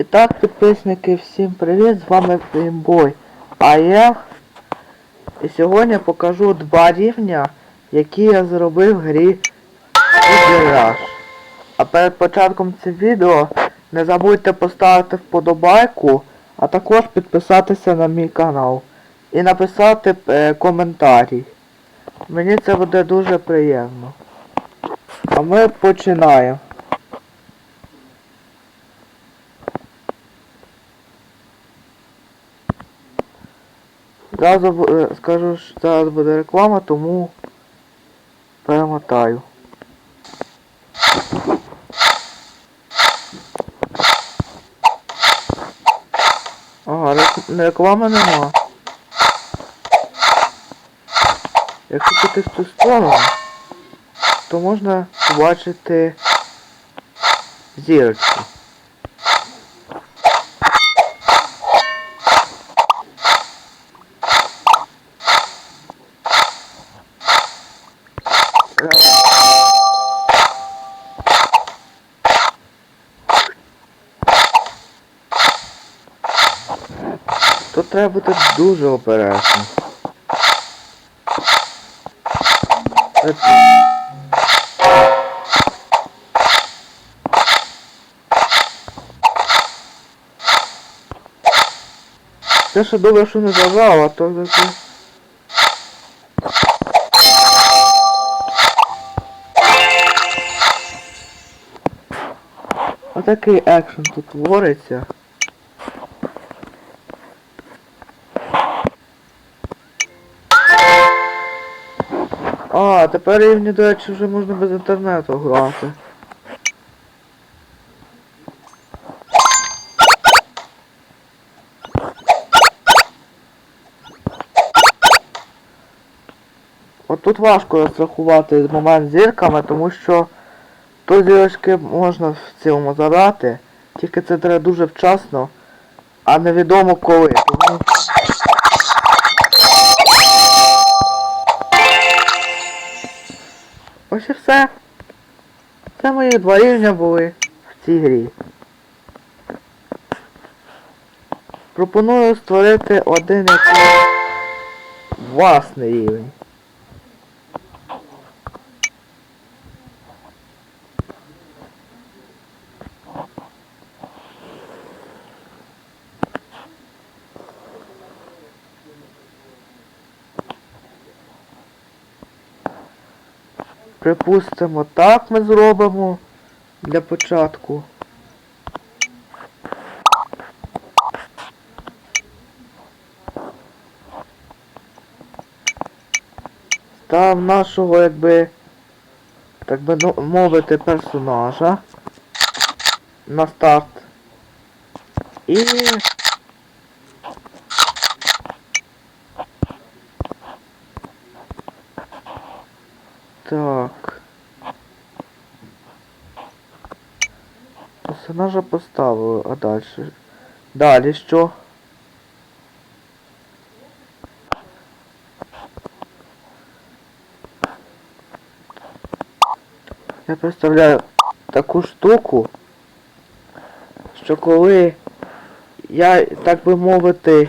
І так, підписники, всім привіт, з вами Геймбой АЕ. І сьогодні я покажу два рівня, які я зробив в грі Garage. А перед початком цього відео не забудьте поставити вподобайку, а також підписатися на мій канал. І написати е, коментарій. Мені це буде дуже приємно. А ми починаємо. Зразу е, скажу, що зараз буде реклама, тому перемотаю. Ага, реклами нема. Якщо піти в цю сторону, то можна побачити зірочки. Треба бути дуже обережним. Е, Це ще добре, що не зажав, а то таке. Отакий екшен тут твориться. А, тепер рівні, до речі, вже можна без інтернету грати. От тут важко розрахувати момент зірками, тому що то зірочки можна в цілому забрати, тільки це треба дуже вчасно, а невідомо коли. Все. Це мої два рівня були в цій грі. Пропоную створити один якийсь власний рівень. Припустимо, так ми зробимо для початку. Став нашого, якби, так би ну- мовити, персонажа на старт. І Так. Персонажа поставили, а далі. Далі що? Я представляю таку штуку, що коли я, так би мовити,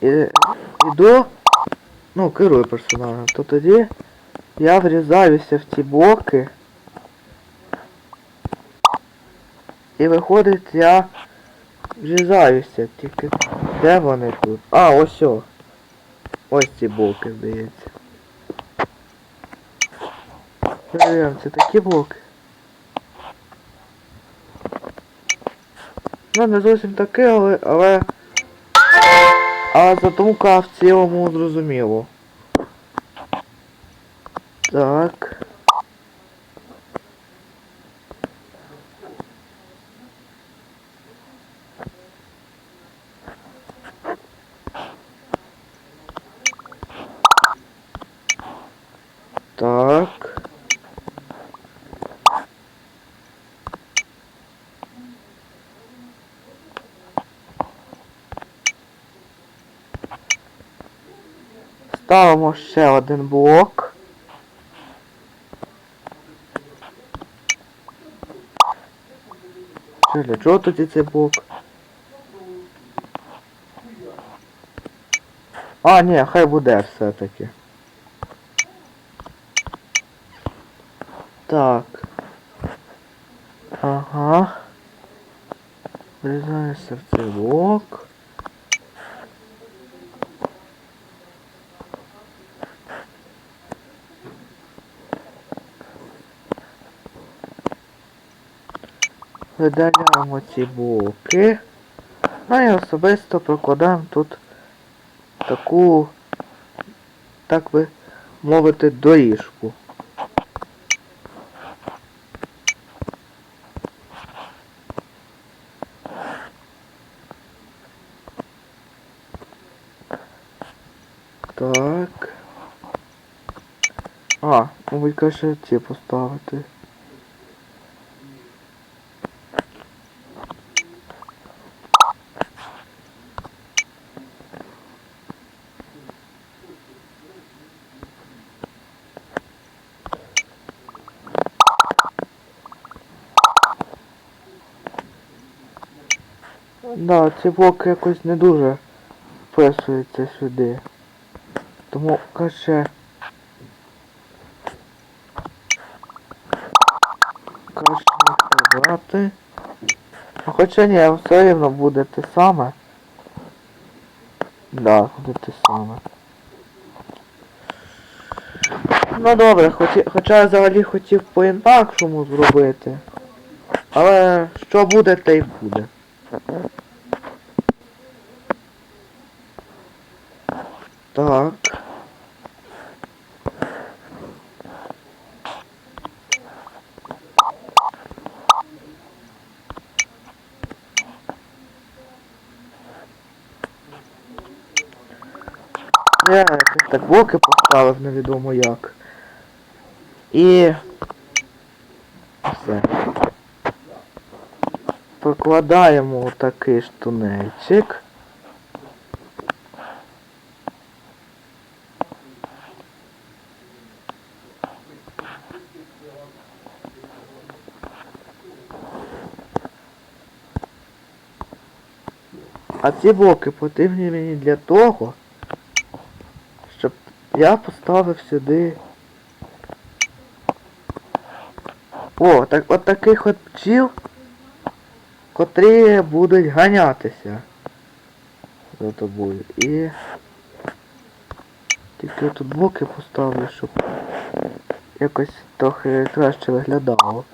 іду, ну, керую персонажем, то тоді я врізаюся в ці блоки. І виходить я врізаюся, тільки де вони тут? А, ось о. Ось ці блоки, здається. Перевіряємо, це такі блоки. Ну, не зовсім таке, але... але... Але задумка в цілому зрозуміло. Так. Так. Ставимо ще один блок. Для чого тоді цей блок? А, ні, хай буде все-таки. Так. Ага. Врізаєшся в цей блок. Видаляємо ці блоки. Ну і особисто прокладаємо тут таку, так би мовити, доріжку. Так. А, мабуть, каже ці поставити. Да, ці блоки якось не дуже вписуються сюди. Тому каже. Їх прибрати. Ну, Хоча ні, все рівно буде те саме. Да, буде те саме. Ну добре, хоч, хоча я взагалі хотів по-інакшому зробити. Але що буде, те й буде. Так. Я якось так блоки поставив невідомо як. І... Все. Прокладаємо отакий ж А ці блоки потрібні мені для того, щоб я поставив сюди. О, так от таких от бджіл, котрі будуть ганятися за тобою. І тільки тут блоки поставлю, щоб якось трохи краще виглядало.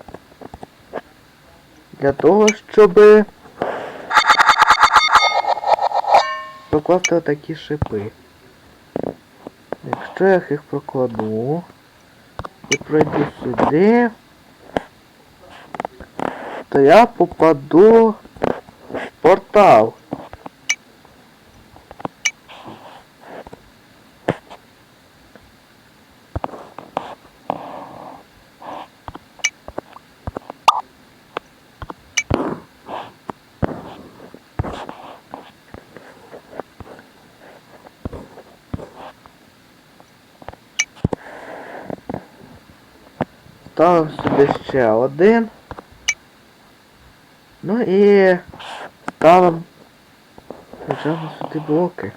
Для того, щоб прокласти отакі шипи. Якщо я їх прокладу і пройду сюди, то я попаду в портал. Ставимо сюди ще один. Ну і ставимо звичайно сюди блоки.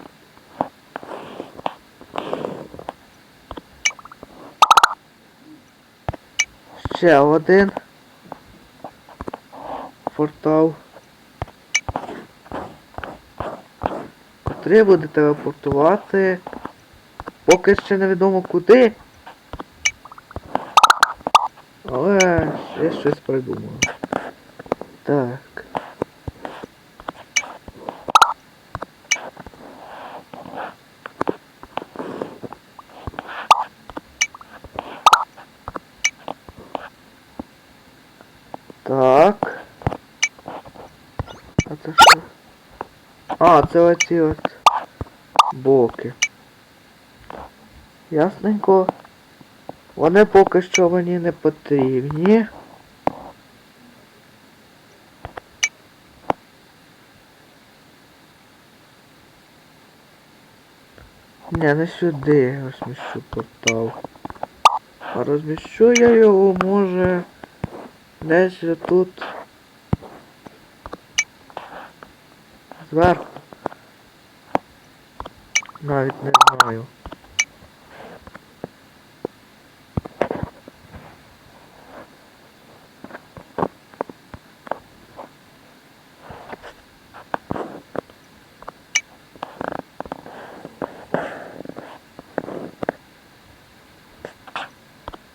Ще один портал. Котрий буде телепортувати. Поки ще невідомо куди. Але я. Так. Так. А це що? А, це оці от боки. Ясненько. Вони поки що мені не потрібні. Не, не сюди розміщу портал. А розміщу я його може десь тут. Зверху. Навіть не знаю.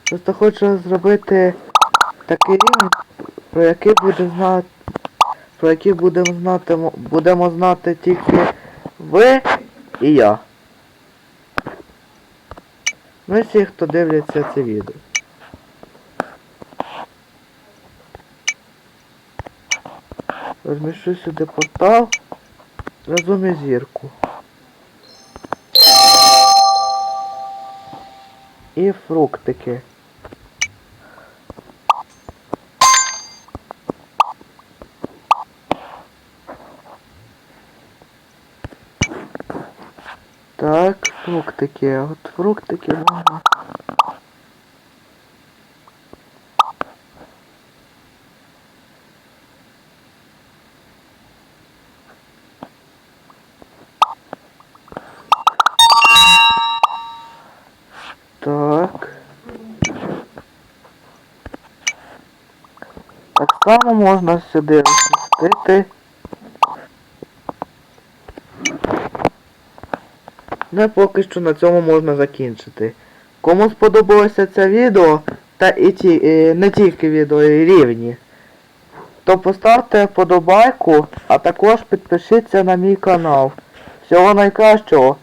Просто хочу зробити такий рівень, про який буде знати, про який будемо знати, будемо знати тільки ви і я. Ну і всі, хто дивляться це відео. Розміщу сюди портал разом із зірку. І фруктики. Так, фруктики. От фруктики можна. Так. Так само можна сюди розмістити. Ну і поки що на цьому можна закінчити. Кому сподобалося це відео, та і ті, і не тільки відео, і рівні, то поставте вподобайку, а також підпишіться на мій канал. Всього найкращого!